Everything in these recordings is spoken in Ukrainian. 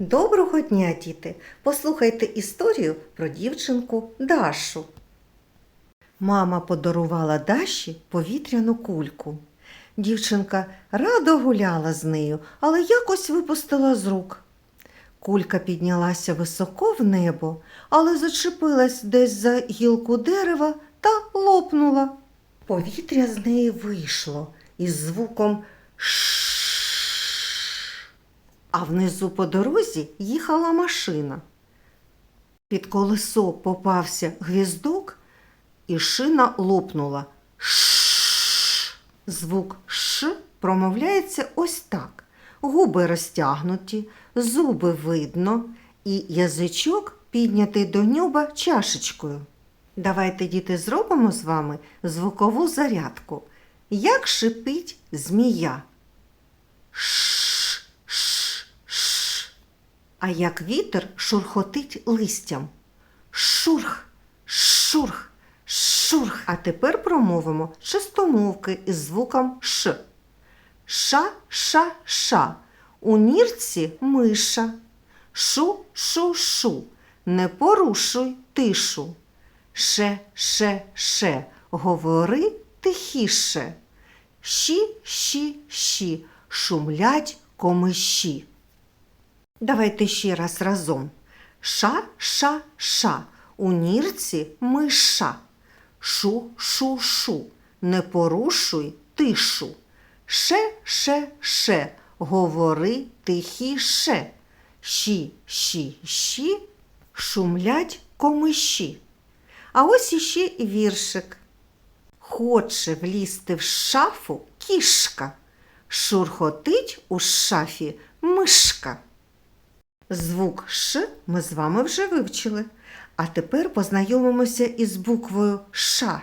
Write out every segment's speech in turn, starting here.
Доброго дня, діти! Послухайте історію про дівчинку Дашу. Мама подарувала Даші повітряну кульку. Дівчинка радо гуляла з нею, але якось випустила з рук. Кулька піднялася високо в небо, але зачепилась десь за гілку дерева та лопнула. Повітря з неї вийшло із звуком «шш». А внизу по дорозі їхала машина. Під колесо попався гвіздок, і шина лопнула. Ш. Звук Ш промовляється ось так. Губи розтягнуті, зуби видно, і язичок піднятий до нюба чашечкою. Давайте, діти, зробимо з вами звукову зарядку. Як шипить змія? Ш. А як вітер шурхотить листям. Шурх, шурх, шурх. А тепер промовимо чистомовки із звуком Ш. Ша, ша, ша. У нірці миша. Шу, шу, шу. Не порушуй тишу. Ше, ше, ше. Говори тихіше. Щі. Шумлять комиші. Давайте ще раз разом. Ша, ша, ша. У нірці миша. Шу, шу, шу. Не порушуй тишу. Ше, ше, ше. Говори тихіше. Щі, щі, щі. Шумлять комиші. А ось іще і віршик. Хоче влізти в шафу кішка, шурхотить у шафі мишка. Звук Ш ми з вами вже вивчили, а тепер познайомимося із буквою Ш.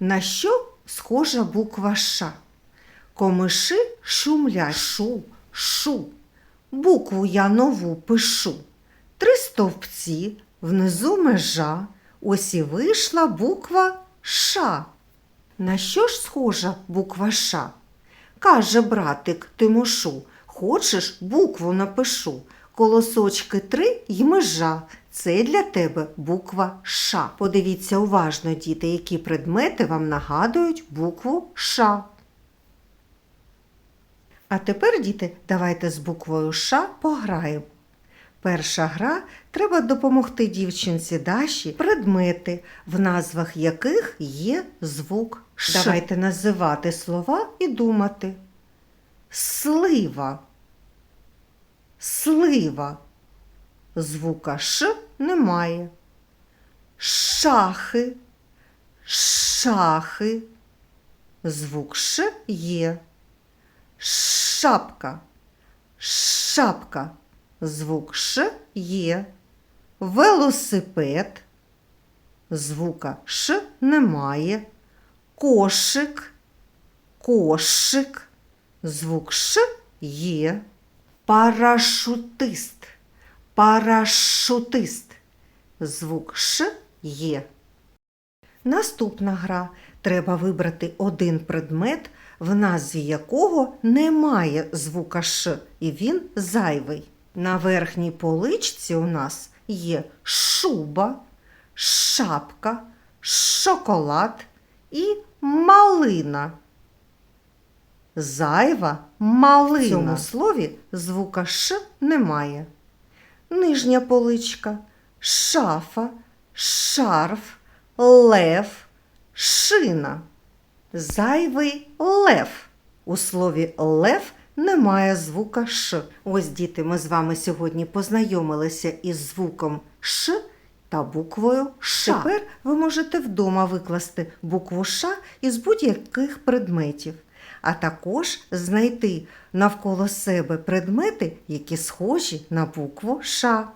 На що схожа буква Ш? Комиші шумлять шу, шу. Букву я нову пишу. Три стовпці, внизу межа. Ось і вийшла буква Ш. На що ж схожа буква Ш? Каже братик Тимошу, хочеш букву напишу. Колосочки три й межа. Це для тебе буква Ш. Подивіться уважно, діти, які предмети вам нагадують букву Ш. А тепер, діти, давайте з буквою Ш пограємо. Перша гра треба допомогти дівчинці Даші предмети, в назвах яких є звук Ш. Давайте називати слова і думати. Слива. Слива. Звука Ш немає. Шахи. Шахи. Звук Ш є. Шапка. Шапка. Звук Ш є. Велосипед. Звука Ш немає. Кошик. Кошик. Звук Ш є. Парашутист. Парашутист. Звук Ш є. Наступна гра. Треба вибрати один предмет, в назві якого немає звука Ш, і він зайвий. На верхній поличці у нас є шуба, шапка, шоколад і малина. Зайва малина. В цьому слові звука Ш немає. Нижня поличка, шафа, шарф, лев, шина. Зайвий лев. У слові лев немає звука Ш. Ось діти, ми з вами сьогодні познайомилися із звуком Ш та буквою Ш. Тепер ви можете вдома викласти букву Ш із будь-яких предметів, а також знайти навколо себе предмети, які схожі на букву Ш.